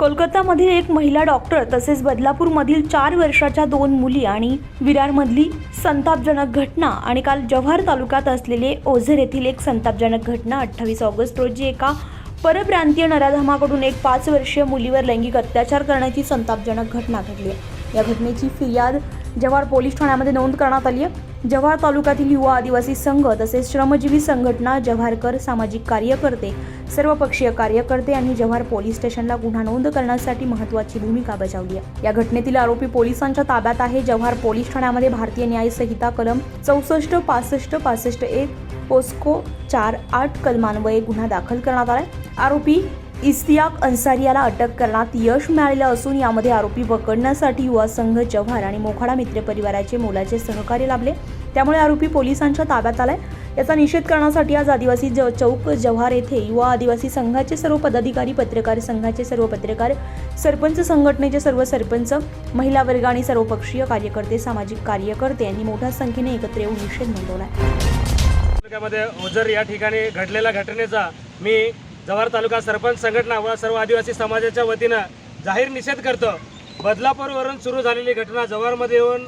कोलकातामधील एक महिला डॉक्टर तसेच बदलापूरमधील चार वर्षाच्या दोन मुली आणि विरारमधली संतापजनक घटना आणि काल जव्हार तालुक्यात असलेले ओझर येथील एक संतापजनक घटना अठ्ठावीस ऑगस्ट रोजी एका परप्रांतीय नराधमाकडून एक पाच वर्षीय मुलीवर लैंगिक अत्याचार करण्याची संतापजनक घटना घडली. आहे या घटनेची फिर्याद जव्हार पोलीस ठाण्यामध्ये नोंद करण्यात आली आहे. जव्हार तालुक्यातील युवा आदिवासी संघ तसेच श्रमजीवी संघटना जव्हारकर सामाजिक कार्यकर्ते सर्वपक्षीय कार्यकर्ते आणि जव्हार पोलीस स्टेशनला गुन्हा नोंद करण्यासाठी महत्त्वाची भूमिका बजावली आहे. या घटनेतील आरोपी पोलिसांच्या ताब्यात आहे. जव्हार पोलीस ठाण्यामध्ये भारतीय न्याय संहिता कलम चौसष्ट पासष्ट पासष्ट एक पोस्को चार आठ कलमान्वये गुन्हा दाखल करण्यात आलाय. आरोपी इस्तियाक अन्सारी याला अटक करण्यात यश मिळालेलं असून यामध्ये आरोपी पकडण्यासाठी युवा संघ जव्हार आणि मोखाडा मित्र परिवाराचे मोलाचे सहकार्य लाभले. त्यामुळे आरोपी पोलिसांच्या ताब्यात आलाय. याचा निषेध करण्यासाठी आज आदिवासी ज चौक जव्हार येथे युवा आदिवासी संघाचे सर्व पदाधिकारी पत्रकार संघाचे सर्व पत्रकार सरपंच संघटनेचे सर्व सरपंच महिला वर्ग आणि सर्वपक्षीय कार्यकर्ते सामाजिक कार्यकर्ते यांनी मोठ्या संख्येने एकत्र येऊन निषेध नोंदवला तालुक्यामध्ये ओझर या ठिकाणी घडलेल्या घटनेचा मी जव्हार तालुका सरपंच संघटना व सर्व आदिवासी समाजाच्या वतीनं जाहीर निषेध करतो. बदलापूरवरून सुरू झालेली घटना जव्हारमध्ये येऊन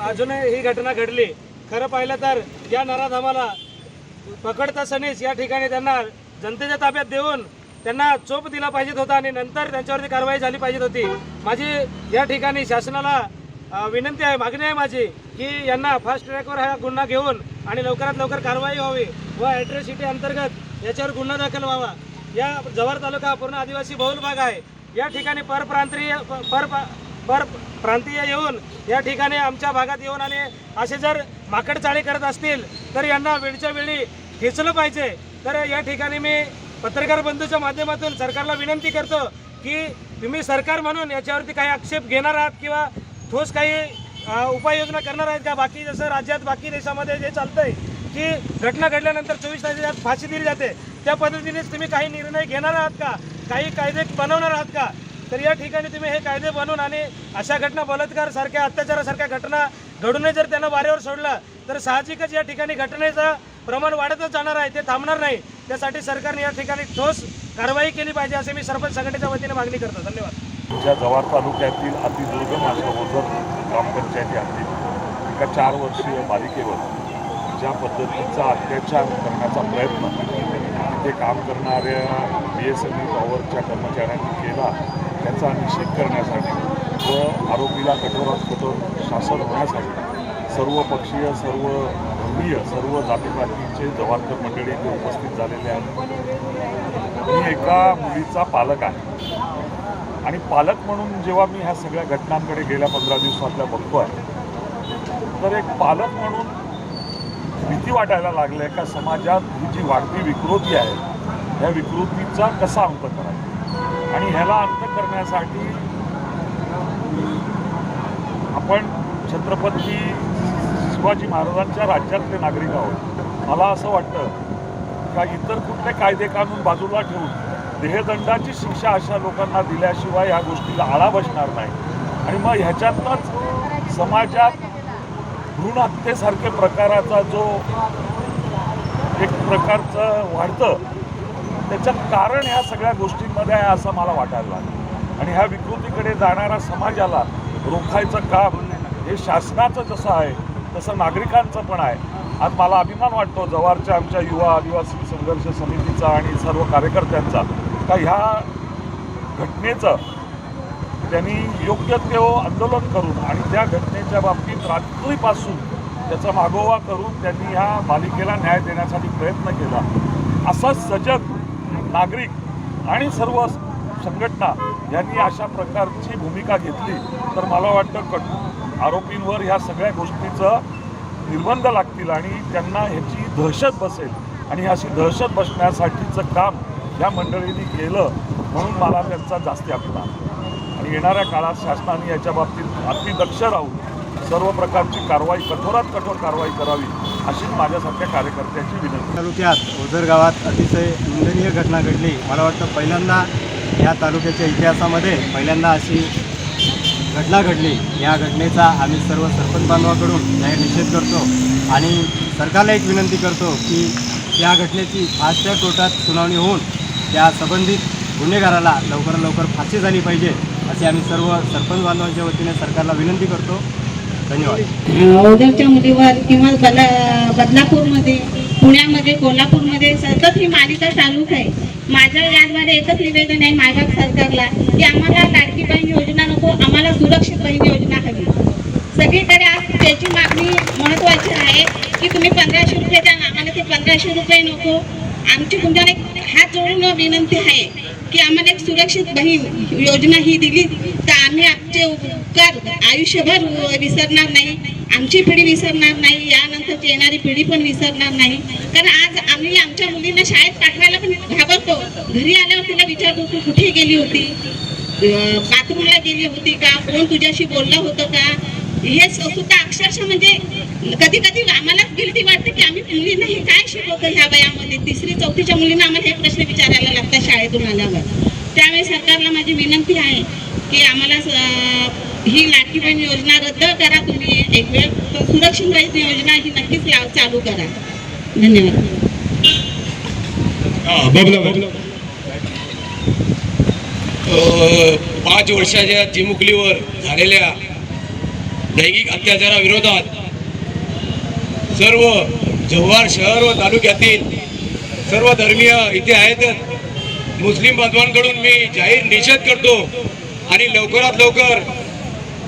अजूनही ही घटना घडली. खरं पाहिलं तर या नराधामाला पकडता सनीस या ठिकाणी त्यांना जनतेच्या ताब्यात देऊन त्यांना चोप दिला पाहिजेत होता आणि नंतर त्यांच्यावरती कारवाई झाली पाहिजे होती. माझी या ठिकाणी शासनाला विनंती आहे मागणी आहे माझी की यांना फास्ट ट्रॅकवर हा गुन्हा घेऊन आणि लवकरात लवकर कारवाई व्हावी व ॲट्रॉसिटी अंतर्गत याच्यावर गुन्हा दाखल व्हावा. या जव्हार तालुका पूर्ण आदिवासी बहुल भाग आहे. या ठिकाणी परप्रांतीय पर पर प्रांतीय येऊन या ठिकाणी आमच्या भागात येऊन आणि असे जर माकडचाळी करत असतील तर यांना वेळच्या वेळी खेचलं पाहिजे. तर या ठिकाणी मी पत्रकार बंधूच्या माध्यमातून सरकारला विनंती करतो की तुम्ही सरकार म्हणून याच्यावरती काही आक्षेप घेणार आहात किंवा ठोस काही उपाययोजना करणार आहेत का? बाकी जसं राज्यात बाकी देशामध्ये जे चालतंय की घटना घडल्यानंतर चोवीस तासात फाशी दिली जाते त्या पद्धतीनेच तुम्ही काही निर्णय घेणार आहात का? काही कायदे बनवणार आहात का? तर या ठिकाणी तुम्ही हे कायदे बनवून आणि अशा घटना बलात्कारसारख्या अत्याचारासारख्या घटना घडूनही जर त्यांना वाऱ्यावर सोडलं तर साहजिकच या ठिकाणी घटनेचं प्रमाण वाढतच जाणार आहे ते थांबणार नाही. त्यासाठी सरकारने या ठिकाणी ठोस कारवाई केली पाहिजे असे मी सरपंच संघटनेच्या वतीने मागणी करतो. धन्यवाद. तुमच्या जव्हार तालुक्यातील अतिदुर्गम अशा ओझर ग्रामपंचायती हद्दीत एका चार वर्षीय बालिकेवर ज्या पद्धतीचा अत्याचार करण्याचा प्रयत्न तिथे काम करणाऱ्या बी एस एन एल पॉवरच्या कर्मचाऱ्यांनी केला त्याचा निषेध करण्यासाठी व आरोपीला कठोरात कठोर शासन होण्यासाठी सर्व पक्षीय सर्व धर्मीय सर्व जातीपातीचे जवानकर मंडळी इथे उपस्थित झालेले आहेत. मी एका मुलीचा पालक आहे. आणि पालक म्हणून जेव्हा मी ह्या सगळ्या घटनांकडे गेल्या पंधरा दिवसातल्या बघतो आहे तर एक पालक म्हणून भीती वाटायला लागलं आहे का समाजात ही जी वाढती विकृती आहे ह्या विकृतीचा कसा अंत करायचा? आणि ह्याला अंत करण्यासाठी आपण छत्रपती शिवाजी महाराजांच्या राज्यातले नागरिक आहोत. मला असं वाटतं का इतर कुठले कायदे कानून बाजूला ठेवून देहदंडाची शिक्षा अशा लोकांना दिल्याशिवाय ह्या गोष्टीला आळा बसणार नाही. आणि मग ह्याच्यातनंच समाजात भ्रूण हत्येसारखे प्रकाराचा जो एक प्रकारचं वाढतं त्याच्यात कारण ह्या सगळ्या गोष्टींमध्ये आहे असं मला वाटायला लागलं. आणि ह्या विकृतीकडे जाणाऱ्या समाजाला रोखायचं काम हे शासनाचं जसं आहे तसं नागरिकांचं पण आहे. आज मला अभिमान वाटतो जव्हारच्या आमच्या युवा आदिवासी संघर्ष समितीचा आणि सर्व कार्यकर्त्यांचा का ह्या घटनेचं त्यांनी योग्य ते आंदोलन करून आणि त्या घटनेच्या बाबतीत रात्रीपासून त्याचा मागोवा करून त्यांनी ह्या बालिकेला न्याय देण्यासाठी प्रयत्न केला. असा सजग नागरिक आणि सर्व संघटना यांनी अशा प्रकारची भूमिका घेतली तर मला वाटतं कट आरोपींवर ह्या सगळ्या गोष्टीचं निर्बंध लागतील आणि त्यांना ह्याची दहशत बसेल आणि अशी दहशत बसण्यासाठीचं काम या मंडळींनी केलं म्हणून मला त्यांचा जास्ती अभिमान येणाऱ्या काळात शासनाने याच्या बाबतीत अतिदक्ष राहून सर्व प्रकारची कारवाई कठोरात कठोर कारवाई करावी अशीच माझ्यासारख्या कार्यकर्त्याची विनंती. तालुक्यात ओझर गावात अतिशय निंदनीय घटना घडली. मला वाटतं पहिल्यांदा या तालुक्याच्या इतिहासामध्ये पहिल्यांदा अशी घटना घडली. या घटनेचा आम्ही सर्व सरपंच बांधवाकडून जाहीर निषेध करतो आणि सरकारला एक विनंती करतो की या घटनेची फास्ट कोर्टात सुनावणी होऊन त्या संबंधित गुन्हेगाराला लवकरात लवकर फाशी झाली पाहिजे. असे आम्ही सर्व सरपंच बांधवांच्या वतीने सरकारला विनंती करतो. धन्यवाद. ओझरच्या मुलीवर किंवा बला बदलापूरमध्ये पुण्यामध्ये कोल्हापूरमध्ये सतत ही मालिका चालूच आहे. माझं याद्वारे एकच निवेदन आहे माझ्या सरकारला की आम्हाला लाडकी बहीण योजना नको आम्हाला सुरक्षित बहीण योजना हवी. सगळीकडे आज त्याची मागणी महत्त्वाची आहे की तुम्ही पंधराशे रुपये द्या आम्हाला ते पंधराशे रुपये नको. आमची तुमच्याला हात जोडून विनंती आहे. की आम्हाला एक सुरक्षित बहीण योजना ही दिली तर आम्ही आमचे उपकार आयुष्यभर विसरणार नाही आमची पिढी विसरणार नाही यानंतरची येणारी पिढी पण विसरणार नाही. कारण आज आम्ही आमच्या मुलींना शाळेत पाठवायला पण घाबरतो. घरी आल्यावर तिला विचारतो तू कुठे गेली होती? बाथरूमला गेली होती का? कोण तुझ्याशी बोललं होतं का? हे सुद्धा अक्षरशः म्हणजे कधी कधी आम्हालाच गिल्टी वाटते की आम्ही मुलींना हे काय शिकवतो ह्या वयामध्ये? तिसरी चौथीच्या मुलींना आम्हाला हे प्रश्न विचारायला लागतो शाळेतून आल्यावर. त्यावेळी सरकारला माझी विनंती आहे की आम्हाला ही लाटकी बहीण योजना रद्द करा. तुम्ही एक वेळ पण सुरक्षित बहीण योजना ही नक्कीच चालू करा. धन्यवाद. बबला बबला अ, पाच वर्षाच्या चिमुकलीवर झालेल्या लैंगिक अत्याचाराविरोधात सर्व जव्हार शहर व तालुक्यातील सर्व धर्मीय इथे आहेतच मुस्लिम बांधवांकडून मी जाहीर निषेध करतो आणि लवकरात लवकर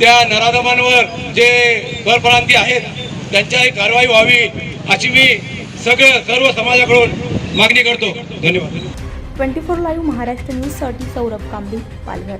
त्या नराधमांवर जे परप्रांती आहेत त्यांच्याही कारवाई व्हावी अशी मी सगळं सर्व समाजाकडून मागणी करतो. धन्यवाद. ट्वेंटी फोर लाईव्ह महाराष्ट्र न्यूजसाठी सौरभ कांबळी पालघर.